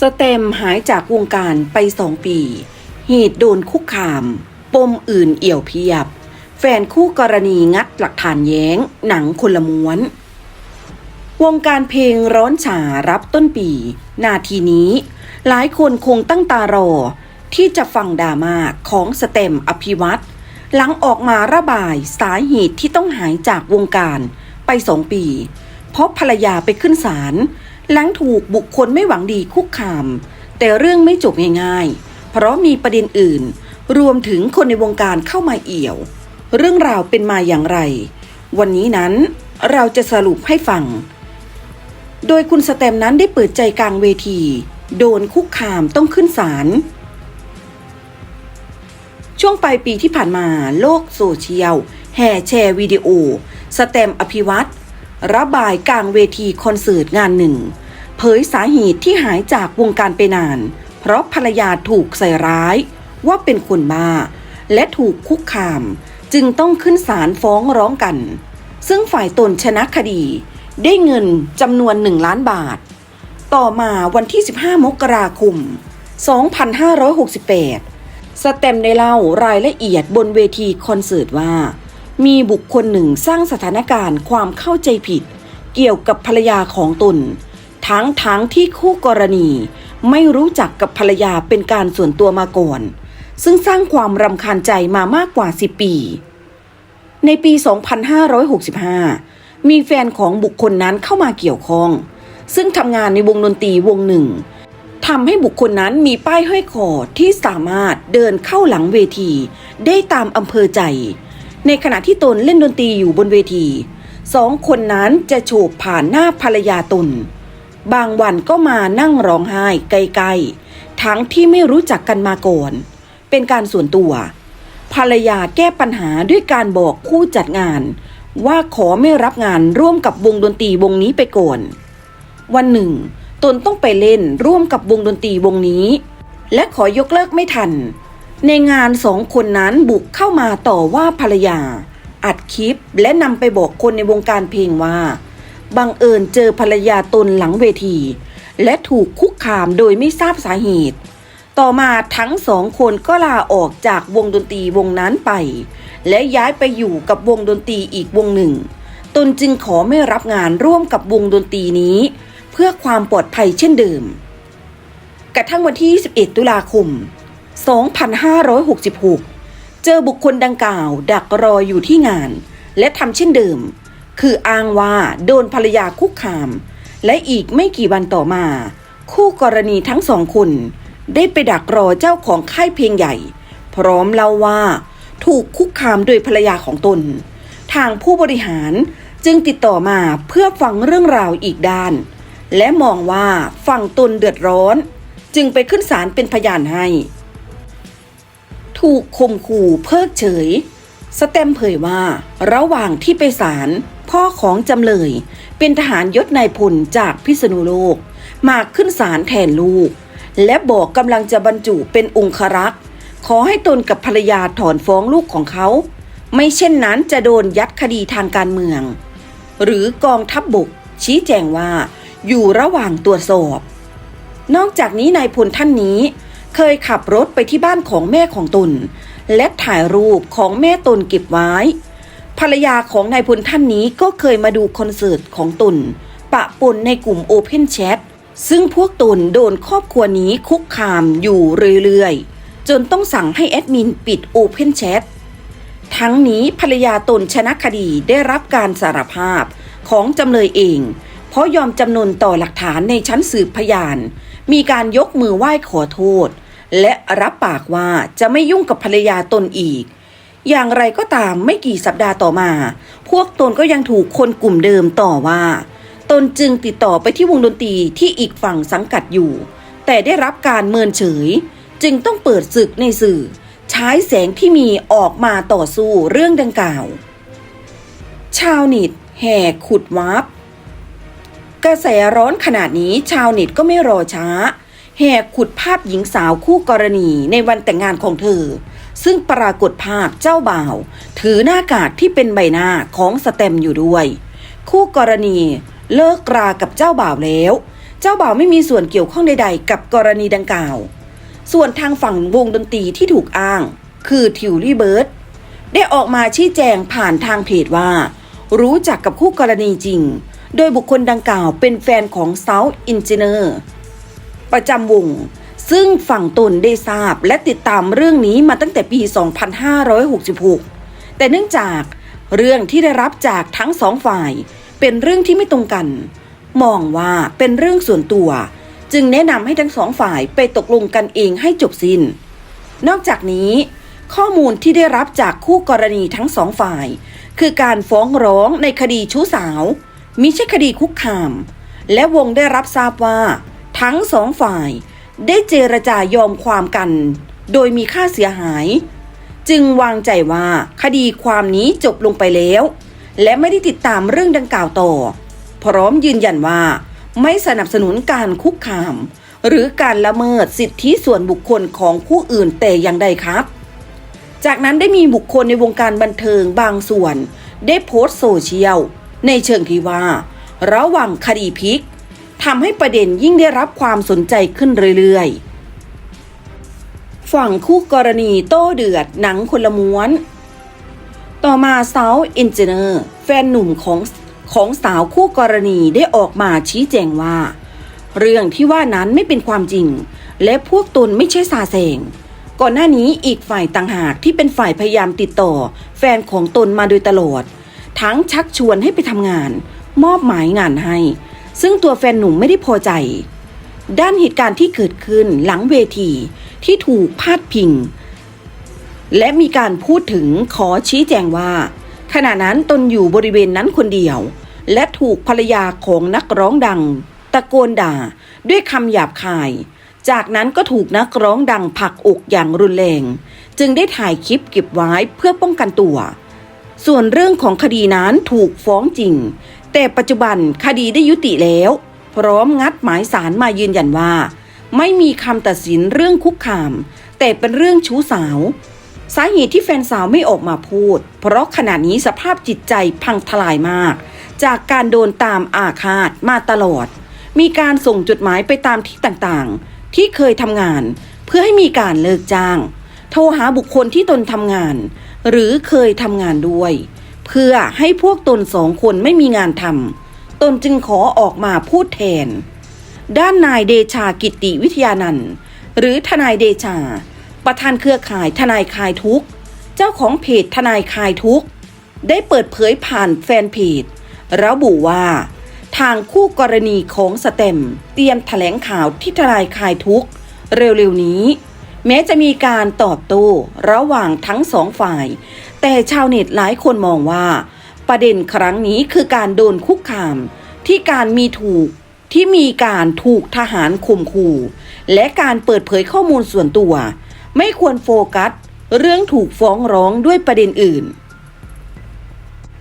สเต็มหายจากวงการไปสองปีหตุโดนคุกคาม ปมอื่นเอี่ยวเพียบ แฟนคู่กรณีงัดหลักฐานแย้ง หนังคนละม้วน วงการเพลงร้อนฉารับต้นปี นาทีนี้ หลายคนคงตั้งตารอ ที่จะฟังดราม่าของสเต็มอภิวัตรหลังออกมาระบายสาเหตุที่ต้องหายจากวงการไปสองปี เพราะภรรยาไปขึ้นศาล หลังถูกบุคคลไม่หวังดีคุกคาม แต่เรื่องไม่จบง่ายๆ เพราะมีประเด็นอื่น รวมถึงคนในวงการเข้ามาเอี่ยว เรื่องราวเป็นมาอย่างไร วันนี้นั้นเราจะสรุปให้ฟัง โดยคุณสแตมนั้นได้เปิดใจกลางเวที โดนคุกคามต้องขึ้นศาลช่วงปลายปีที่ผ่านมาโลกโซเชียล แห่แชร์วิดีโอ สแตมอภิวัตร ระบายกลางเวทีคอนเสิร์ตงานหนึ่ง เผยสาเหตุที่หายจากวงการไปนาน เพราะภรรยาถูกใส่ร้าย ว่าเป็นคนบ้า และถูกคุกคาม จึงต้องขึ้นศาลฟ้องร้องกัน ซึ่งฝ่ายตนชนะคดี ได้เงินจำนวน1ล้านบาท ต่อมาวันที่ 15 มกราคม 2568 สเต็มได้เล่ารายละเอียดบนเวทีคอนเสิร์ตว่า มีบุคคลหนึ่งสร้างสถานการณ์ความเข้าใจผิด เกี่ยวกับภรรยาของตน ทั้งทั้งที่คู่กรณี ไม่รู้จักกับภรรยาเป็นการส่วนตัวมาก่อน ซึ่งสร้างความรำคาญใจมามากกว่า 10 ปี ในปี 2565 มีแฟนของบุคคลนั้นเข้ามาเกี่ยวข้อง ซึ่งทำงานในวงดนตรีวงหนึ่งทำให้บุคคลนั้นมีป้ายห้อยคอที่สามารถเดินเข้าหลังเวที ได้ตามอำเภอใจ ในขณะที่ตนเล่นดนตรีอยู่บนเวทีสองคนนั้นจะโฉบผ่านหน้าภรรยาตน บางวันก็มานั่งร้องไห้ไกลๆ ทั้งที่ไม่รู้จักกันมาก่อน เป็นการส่วนตัว ภรรยาแก้ปัญหาด้วยการบอกผู้จัดงาน ว่าขอไม่รับงานร่วมกับวงดนตรีวงนี้ไปก่อน วันหนึ่ง ตนต้องไปเล่นร่วมกับวงดนตรีวงนี้ และขอยกเลิกไม่ทัน ในงานสองคนนั้นบุกเข้ามาต่อว่าภรรยา อัดคลิปและนำไปบอกคนในวงการเพลงว่า บังเอิญเจอภรรยาตนหลังเวที และถูกคุกคามโดยไม่ทราบสาเหตุ ต่อมาทั้งสองคนก็ลาออกจากวงดนตรีวงนั้นไป และย้ายไปอยู่กับวงดนตรีอีกวงหนึ่ง ตนจึงขอไม่รับงานร่วมกับวงดนตรีนี้ เพื่อความปลอดภัยเช่นเดิม กระทั่งวันที่21ตุลาคม 2566 เจอบุคคลดังกล่าว ดักรออยู่ที่งาน และทำเช่นเดิม คืออ้างว่าโดนภรรยาคุกคาม และอีกไม่กี่วันต่อมา คู่กรณีทั้งสองคน ได้ไปดักรอเจ้าของค่ายเพลงใหญ่ พร้อมเล่าว่า ถูกคุกคามโดยภรรยาของตน ทางผู้บริหารจึงติดต่อมาเพื่อฟังเรื่องราวอีกด้าน และมองว่าฝั่งตนเดือดร้อน จึงไปขึ้นศาลเป็นพยานให้ ถูกข่มขู่เพิกเฉยสแตมเผยว่า ระหว่างที่ไปศาลพ่อของจำเลย เป็นทหารยศนายพลจากพิษณุโลก มาขึ้นศาลแทนลูก และบอกกำลังจะบรรจุเป็นองครักษ์ขอให้ตนกับภรรยาถอนฟ้องลูกของเขา ไม่เช่นนั้นจะโดนยัดคดีทางการเมือง หรือกองทัพบบกชี้แจงว่า อยู่ระหว่างตรวจสอบ นอกจากนี้นายพลท่านนี้ เคยขับรถไปที่บ้านของแม่ของตน และถ่ายรูปของแม่ตนเก็บไว้ ภรรยาของนายพลท่านนี้ก็เคยมาดูคอนเสิร์ตของตน ปะปนในกลุ่ม Open Chat ซึ่งพวกตนโดนครอบครัวนี้คุกคามอยู่เรื่อยๆ จนต้องสั่งให้แอดมินปิด Open Chat ทั้งนี้ภรรยาตนชนะคดีได้รับการสารภาพของจำเลยเอง เพราะยอมจำนนต่อหลักฐานในชั้นสืบพยาน มีการยกมือไหว้ขอโทษ และรับปากว่าจะไม่ยุ่งกับภรรยาตนอีก อย่างไรก็ตามไม่กี่สัปดาห์ต่อมา พวกตนก็ยังถูกคนกลุ่มเดิมต่อว่า ตนจึงติดต่อไปที่วงดนตรีที่อีกฝั่งสังกัดอยู่ แต่ได้รับการเมินเฉย จึงต้องเปิดศึกในสื่อ ใช้แสงที่มีออกมาต่อสู้เรื่องดังกล่าว ชาวเน็ตแห่ขุดวับ กระแสร้อนขนาดนี้ชาวเน็ตก็ไม่รอช้า แห่ขุดภาพหญิงสาวคู่กรณีในวันแต่งงานของเธอ ซึ่งปรากฏภาพเจ้าบ่าว ถือหน้ากากที่เป็นใบหน้าของสแตมอยู่ด้วย คู่กรณีเลิกรากับเจ้าบ่าวแล้ว เจ้าบ่าวไม่มีส่วนเกี่ยวข้องใดๆ กับกรณีดังกล่าว ส่วนทางฝั่งวงดนตรีที่ถูกอ้าง คือทิวลี่เบิร์ดได้ออกมาชี้แจงผ่านทางเพจว่า รู้จักกับคู่กรณีจริง โดยบุคคลดังกล่าวเป็นแฟนของ South Engineer ประจำวง ซึ่งฝั่งตนได้ทราบและติดตามเรื่องนี้มาตั้งแต่ปี 2566 แต่เนื่องจากเรื่องที่ได้รับจากทั้งสองฝ่าย เป็นเรื่องที่ไม่ตรงกัน มองว่าเป็นเรื่องส่วนตัว จึงแนะนำให้ทั้งสองฝ่ายไปตกลงกันเองให้จบสิน้น นอกจากนี้ ข้อมูลที่ได้รับจากคู่กรณีทั้งสองฝ่าย คือการฟ้องร้องในคดีชู้สาว มิใช่คดีคุกคาม และวงได้รับทราบว่า ทั้งสองฝ่ายได้เจรจายอมความกัน โดยมีค่าเสียหาย จึงวางใจว่าคดีความนี้จบลงไปแล้ว และไม่ได้ติดตามเรื่องดังกล่าวต่อ พร้อมยืนยันว่า ไม่สนับสนุนการคุกคาม หรือการละเมิดสิทธิส่วนบุคคลของผู้อื่นแต่อย่างใดครับ จากนั้นได้มีบุคคลในวงการบันเทิงบางส่วน ได้โพสต์โซเชียล ในเชิงที่ว่า ระหว่างคดีพลิกทำให้ประเด็นยิ่งได้รับความสนใจขึ้นเรื่อยๆ ฝั่งคู่กรณีโต้เดือดหนังคนละม้วน ต่อมาสาวอินเจเนอร์แฟนหนุ่มของของสาวคู่กรณีได้ออกมาชี้แจงว่า เรื่องที่ว่านั้นไม่เป็นความจริง และพวกตนไม่ใช่ซาแซงก่อนหน้านี้อีกฝ่ายต่างหากที่เป็นฝ่ายพยายามติดต่อ แฟนของตนมาโดยตลอด ทั้งชักชวนให้ไปทำงาน มอบหมายงานให้ ซึ่งตัวแฟนหนุ่มไม่ได้พอใจ ด้านเหตุการณ์ที่เกิดขึ้นหลังเวทีที่ถูกพาดพิง และมีการพูดถึงขอชี้แจงว่า ขณะนั้นตนอยู่บริเวณนั้นคนเดียว และถูกภรรยาของนักร้องดัง ตะโกนด่าด้วยคำหยาบคาย จากนั้นก็ถูกนักร้องดังผลักอกอย่างรุนแรง จึงได้ถ่ายคลิปเก็บไว้เพื่อป้องกันตัว ส่วนเรื่องของคดีนั้นถูกฟ้องจริง แต่ปัจจุบันคดีได้ยุติแล้ว พร้อมงัดหมายสารมายืนยันว่า ไม่มีคำตัดสินเรื่องคุกคาม แต่เป็นเรื่องชู้สาว สาเหตุที่แฟนสาวไม่ออกมาพูด เพราะขณะนี้สภาพจิตใจพังทลายมาก จากการโดนตามอาฆาตมาตลอด มีการส่งจดหมายไปตามที่ต่างๆ ที่เคยทำงาน เพื่อให้มีการเลิกจ้าง โทรหาบุคคลที่ตนทำงาน หรือเคยทำงานด้วย เพื่อให้พวกตนสองคนไม่มีงานทำตนจึงขอออกมาพูดแทน ด้านนายเดชากิติวิทยานันท์หรือทนายเดชา ประธานเครือข่ายทนายคลายทุกเจ้าของเพจทนายคลายทุกได้เปิดเผยผ่านแฟนเพจระบุว่าทางคู่กรณีของสเต็ม เตรียมแถลงข่าวที่ทนายคลายทุกเร็วๆนี้ แม้จะมีการตอบโต้ระหว่างทั้งสองฝ่าย แต่ชาวเน็ตหลายคนมองว่า ประเด็นครั้งนี้คือการโดนคุกคาม ที่การมีถูกที่มีการถูกทหารข่มขู่ และการเปิดเผยข้อมูลส่วนตัว ไม่ควรโฟกัส เรื่องถูกฟ้องร้องด้วยประเด็นอื่น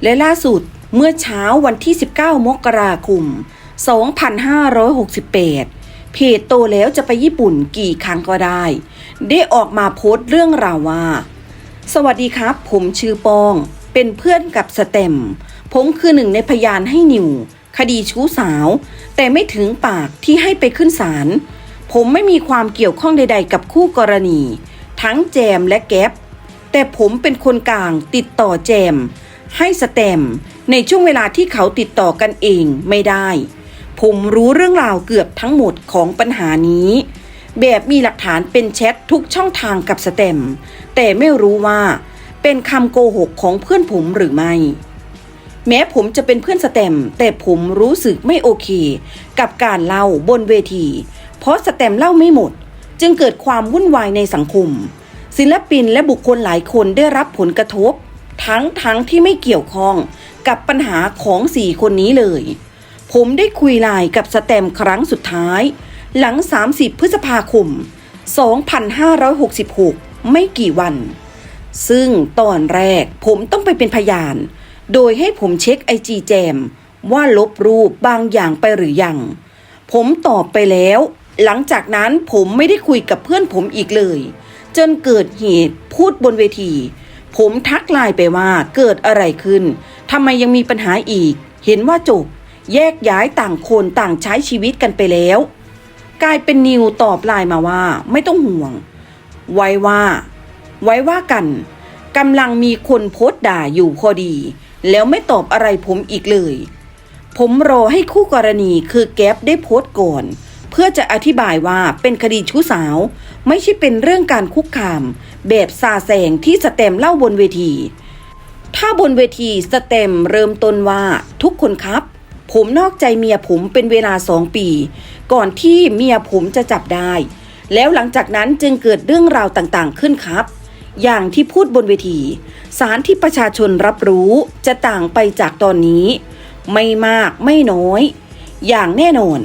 และล่าสุดเมื่อเช้าวันที่ 19 มกราคม 2568 เพจโตแล้วจะไปญี่ปุ่นกี่ครั้งก็ได้ ได้ออกมาโพสต์เรื่องราวว่า สวัสดีครับ ผมชื่อปอง เป็นเพื่อนกับสเต็ม ผมคือหนึ่งในพยานให้นิว คดีชู้สาว แต่ไม่ถึงปากที่ให้ไปขึ้นศาล ผมไม่มีความเกี่ยวข้องใด ๆ กับคู่กรณี ทั้งแจมและแก๊ปแต่ผมเป็นคนกลางติดต่อแจม ให้สแตมในช่วงเวลาที่เขาติดต่อกันเองไม่ได้ ผมรู้เรื่องราวเกือบทั้งหมดของปัญหานี้ แบบมีหลักฐานเป็นแชททุกช่องทางกับสแตมแต่ไม่รู้ว่าเป็นคำโกหกของเพื่อนผมหรือไม่ แม้ผมจะเป็นเพื่อนสแตมแต่ผมรู้สึกไม่โอเค กับการเล่าบนเวที เพราะสแตมเล่าไม่หมด จึงเกิดความวุ่นวายในสังคม ศิลปินและบุคคลหลายคนได้รับผลกระทบ ทั้งทั้งที่ไม่เกี่ยวข้องกับปัญหาของสี่คนนี้เลย ผมได้คุยไลน์กับสแตมครั้งสุดท้าย หลัง 30 พฤษภาคม 2566 ไม่กี่วัน ซึ่งตอนแรกผมต้องไปเป็นพยาน โดยให้ผมเช็คไอจีแจม ว่าลบรูปบางอย่างไปหรือยัง ผมตอบไปแล้ว หลังจากนั้นผมไม่ได้คุยกับเพื่อนผมอีกเลย จนเกิดเหตุพูดบนเวที ผมทักไลน์ไปว่าเกิดอะไรขึ้นทำไมยังมีปัญหาอีก เห็นว่าจบแยกย้ายต่างคนต่างใช้ชีวิตกันไปแล้ว กลายเป็นนิวตอบไลน์มาว่าไม่ต้องห่วง ไว้ว่า ไว้ว่ากันกำลังมีคนโพสต์ด่าอยู่พอดี แล้วไม่ตอบอะไรผมอีกเลย ผมรอให้คู่กรณีคือแก๊ปได้โพสต์ก่อน เพื่อจะอธิบายว่าเป็นคดีชู้สาว ไม่ใช่เป็นเรื่องการคุกคาม แบบซาแซงที่สเต็มเล่าบนเวที ถ้าบนเวทีสเต็มเริ่มต้นว่าทุกคนครับ ผมนอกใจเมียผมเป็นเวลาสองปี ก่อนที่เมียผมจะจับได้ แล้วหลังจากนั้นจึงเกิดเรื่องราวต่างๆขึ้นครับ อย่างที่พูดบนเวที สารที่ประชาชนรับรู้จะต่างไปจากตอนนี้ ไม่มากไม่น้อย อย่างแน่นอน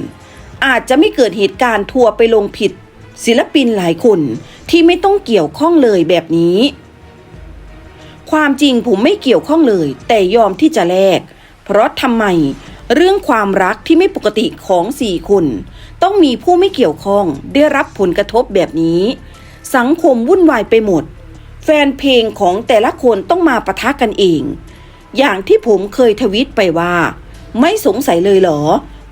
อาจจะไม่เกิดเหตุการณ์ทัวร์ไปลงผิด ศิลปินหลายคนที่ไม่ต้องเกี่ยวข้องเลยแบบนี้ ความจริงผมไม่เกี่ยวข้องเลย แต่ยอมที่จะแลกเพราะทำไม เรื่องความรักที่ไม่ปกติของสี่คนต้องมีผู้ไม่เกี่ยวข้องได้รับผลกระทบแบบนี้ สังคมวุ่นวายไปหมด แฟนเพลงของแต่ละคนต้องมาปะทะกันเอง อย่างที่ผมเคยทวิตไปว่า ไม่สงสัยเลยเหรอ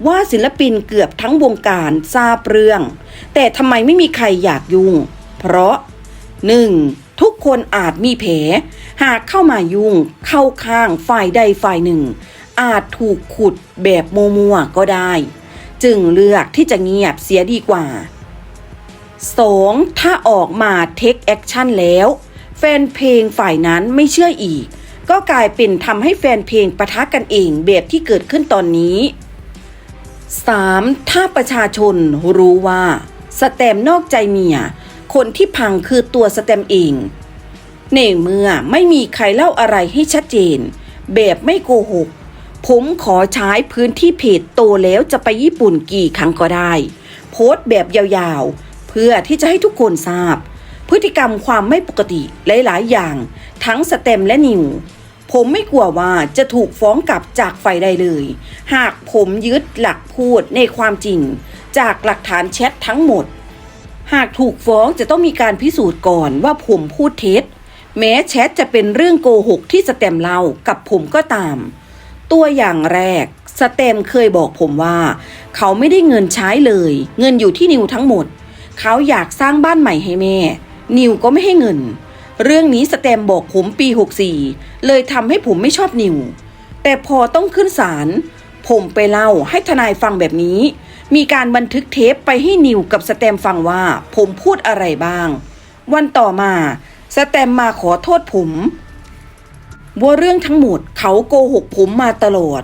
ว่าศิลปินเกือบทั้งวงการทราบเรื่อง แต่ทำไมไม่มีใครอยากยุ่ง เพราะ 1. ทุกคนอาจมีแผลหากเข้ามายุ่งเข้าข้างฝ่ายใดฝ่ายหนึ่ง อาจถูกขุดแบบมัวๆก็ได้ จึงเลือกที่จะเงียบเสียดีกว่า 2. ถ้าออกมาเทคแอคชั่นแล้ว แฟนเพลงฝ่ายนั้นไม่เชื่ออีก ก็กลายเป็นทำให้แฟนเพลงประทะกันเองแบบที่เกิดขึ้นตอนนี้ 3. ถ้าประชาชนรู้ว่าสแตมนอกใจเมีย คนที่พังคือตัวสแตมเองในเมื่อไม่มีใครเล่าอะไรให้ชัดเจน แบบไม่โกหก ผมขอใช้พื้นที่เพจโตแล้วจะไปญี่ปุ่นกี่ครั้งก็ได้ โพสต์แบบยาวๆ เพื่อที่จะให้ทุกคนทราบ พฤติกรรมความไม่ปกติหลายๆ อย่าง ทั้งสเต็มและนิว ผมไม่กลัวว่าจะถูกฟ้องกลับจากฝ่ายใดเลย หากผมยึดหลักพูดในความจริง จากหลักฐานแชททั้งหมด หากถูกฟ้องจะต้องมีการพิสูจน์ก่อนว่าผมพูดเท็จ แม้แชทจะเป็นเรื่องโกหกที่สแตมเล่ากับผมก็ตาม ตัวอย่างแรกสแตมเคยบอกผมว่า เขาไม่ได้เงินใช้เลย เงินอยู่ที่นิวทั้งหมด เขาอยากสร้างบ้านใหม่ให้แม่ นิวก็ไม่ให้เงิน เรื่องนี้สแตมบอกผมปี 64 เลยทำให้ผมไม่ชอบนิว แต่พอต้องขึ้นศาลผมไปเล่าให้ทนายฟังแบบนี้ มีการบันทึกเทปไปให้นิวกับสแตมฟังว่า ผมพูดอะไรบ้าง วันต่อมาสแตมมาขอโทษผม ว่าเรื่องทั้งหมดเขาโกหกผมมาตลอด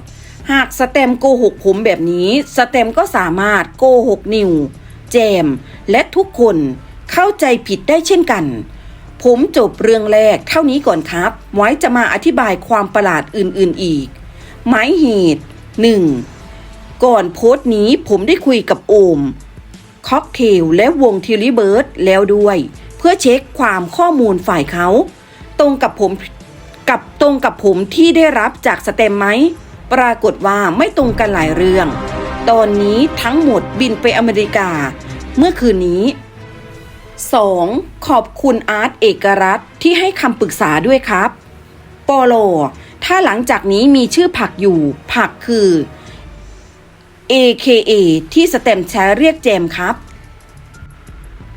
หากสแตมโกหกผมแบบนี้สแตมก็สามารถโกหกนิวแจม และทุกคนเข้าใจผิดได้เช่นกัน ผมจบเรื่องแรกเท่านี้ก่อนครับ ไว้จะมาอธิบายความประหลาดอื่นๆอีก หมายเหตุ 1. ก่อนโพสต์นี้ผมได้คุยกับโอมค็อกเทลและวงทิลิเบิร์ดแล้วด้วย เพื่อเช็คความข้อมูลฝ่ายเขา ตรงกับผม กับตรงกับผมที่ได้รับจากสเต็มไหม ปรากฏว่าไม่ตรงกันหลายเรื่อง ตอนนี้ทั้งหมดบินไปอเมริกา เมื่อคืนนี้ 2. ขอบคุณอาร์ตเอกรัตที่ให้คำปรึกษาด้วยครับปอโล ถ้าหลังจากนี้มีชื่อผักอยู่ ผักคือ AKA ที่สเต็มแชร์เรียกแจมครับ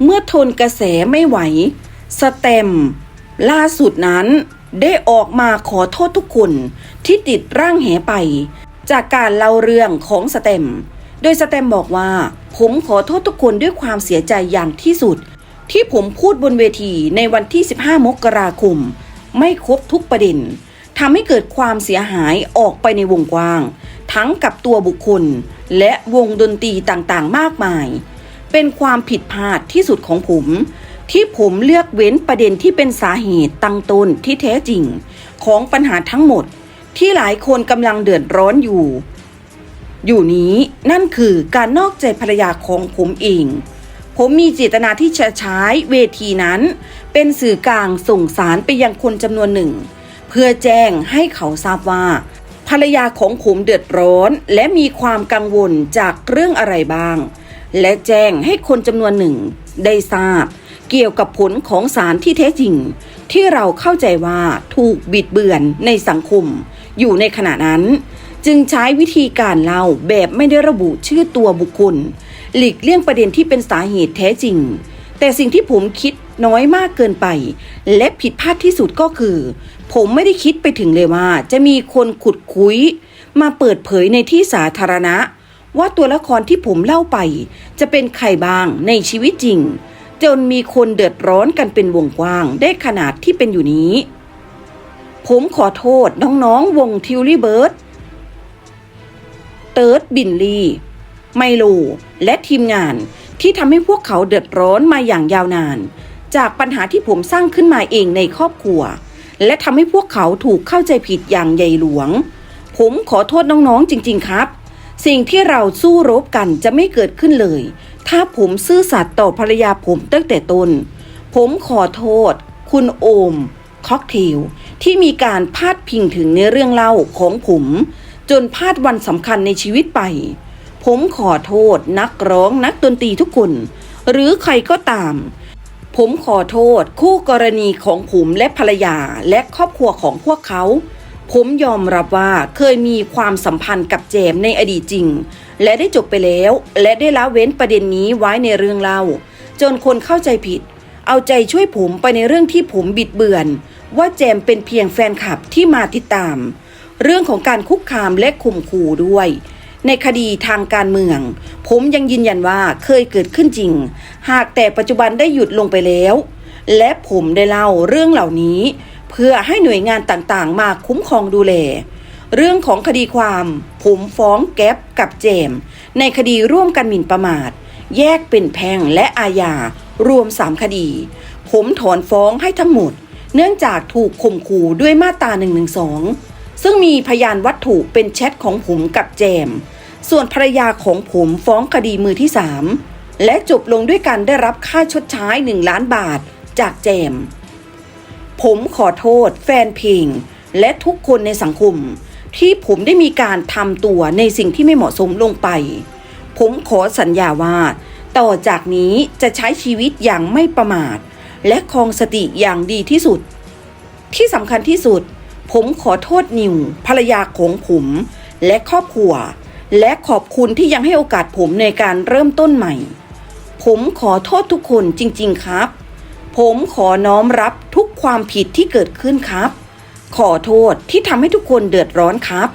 เมื่อทนกระแสไม่ไหว สเต็ม ล่าสุดนั้น ได้ออกมาขอโทษทุกคนที่ติดร่างแหไป จากการเล่าเรื่องของสเต็ม โดยสเต็มบอกว่า ผมขอโทษทุกคนด้วยความเสียใจอย่างที่สุด ที่ผมพูดบนเวทีในวันที่ 15 มกราคม ไม่ครบทุกประเด็นทำให้เกิดความเสียหายออกไปในวงกว้าง ทั้งกับตัวบุคคล และวงดนตรีต่างๆ มากมาย เป็นความผิดพลาดที่สุดของผม ที่ผมเลือกเว้นประเด็นที่เป็นสาเหตุตั้งต้นที่แท้จริง ของปัญหาทั้งหมด ที่หลายคนกำลังเดือดร้อนอยู่ อยู่นี้นั่นคือการนอกใจภรรยาของผมเอง ผมมีเจตนาที่จะใช้เวทีนั้น เป็นสื่อกลางส่งสารไปยังคนจำนวนหนึ่ง เพื่อแจ้งให้เขาทราบว่า ภรรยาของผมเดือดร้อน และมีความกังวลจากเรื่องอะไรบ้าง และแจ้งให้คนจำนวนหนึ่งได้ทราบ เกี่ยวกับผลของสารที่แท้จริง ที่เราเข้าใจว่าถูกบิดเบือนในสังคม อยู่ในขณะนั้น จึงใช้วิธีการเล่าแบบไม่ได้ระบุชื่อตัวบุคคล หลีกเลี่ยงประเด็นที่เป็นสาเหตุแท้จริง แต่สิ่งที่ผมคิดน้อยมากเกินไป และผิดพลาดที่สุดก็คือ ผมไม่ได้คิดไปถึงเลยว่า จะมีคนขุดคุย มาเปิดเผยในที่สาธารณะ ว่าตัวละครที่ผมเล่าไป จะเป็นใครบ้างในชีวิตจริง จนมีคนเดือดร้อนกันเป็นวงกว้างได้ขนาดที่เป็นอยู่นี้ ผมขอโทษน้องๆวงทิวลี่เบิร์ดเติร์ดบินลีไมโล และทีมงานที่ทำให้พวกเขาเดือดร้อนมาอย่างยาวนาน จากปัญหาที่ผมสร้างขึ้นมาเองในครอบครัว และทำให้พวกเขาถูกเข้าใจผิดอย่างใหญ่หลวง ผมขอโทษน้องๆจริง ๆ ครับ สิ่งที่เราสู้รบกันจะไม่เกิดขึ้นเลย ถ้าผมซื่อสัตย์ต่อภรรยาผมตั้งแต่ต้น ผมขอโทษ คุณโอม ค็อกเทลที่มีการพาดพิงถึงในเรื่องเล่าของผม จนพลาดวันสำคัญในชีวิตไป ผมขอโทษนักร้องนักดนตรีทุกคน หรือใครก็ตาม ผมขอโทษคู่กรณีของผมและภรรยาและครอบครัวของพวกเขา ผมยอมรับว่าเคยมีความสัมพันธ์กับแจมในอดีตจริง และได้จบไปแล้ว และได้ละเว้นประเด็นนี้ไว้ในเรื่องเล่า จนคนเข้าใจผิด เอาใจช่วยผมไปในเรื่องที่ผมบิดเบือน ว่าแจมเป็นเพียงแฟนคลับที่มาติดตาม เรื่องของการคุกคามและข่มขู่ด้วยในคดีทางการเมือง ผมยังยืนยันว่าเคยเกิดขึ้นจริง หากแต่ปัจจุบันได้หยุดลงไปแล้ว และผมได้เล่าเรื่องเหล่านี้ เพื่อให้หน่วยงานต่างๆ มาคุ้มครองดูแล เรื่องของคดีความผมฟ้องแก๊ปกับเจม ในคดีร่วมกันหมิ่นประมาท แยกเป็นแพงและอาญารวม3คดี ผมถอนฟ้องให้ทั้งหมด เนื่องจากถูกข่มขู่ด้วยมาตรา1นึซึ่งมีพยานวัตถุเป็นแชทของผมกับแจม ส่วนภรรยาของผมฟ้องคดีมือที่3และจบลงด้วยการได้รับค่าชดใช้1ล้านบาทจากแจม ผมขอโทษ แฟนเพลงและทุกคนในสังคม ที่ผมได้มีการทำตัวในสิ่งที่ไม่เหมาะสมลงไป ผมขอสัญญาว่า ต่อจากนี้จะใช้ชีวิตอย่างไม่ประมาท และครองสติอย่างดีที่สุด ที่สำคัญที่สุด ผมขอโทษนิวภรรยาของผมและครอบครัว และขอบคุณที่ยังให้โอกาสผมในการเริ่มต้นใหม่ ผมขอโทษทุกคนจริง ๆ ครับ ผมขอน้อมรับทุกความผิดที่เกิดขึ้นครับ ขอโทษที่ทำให้ทุกคนเดือดร้อนครับ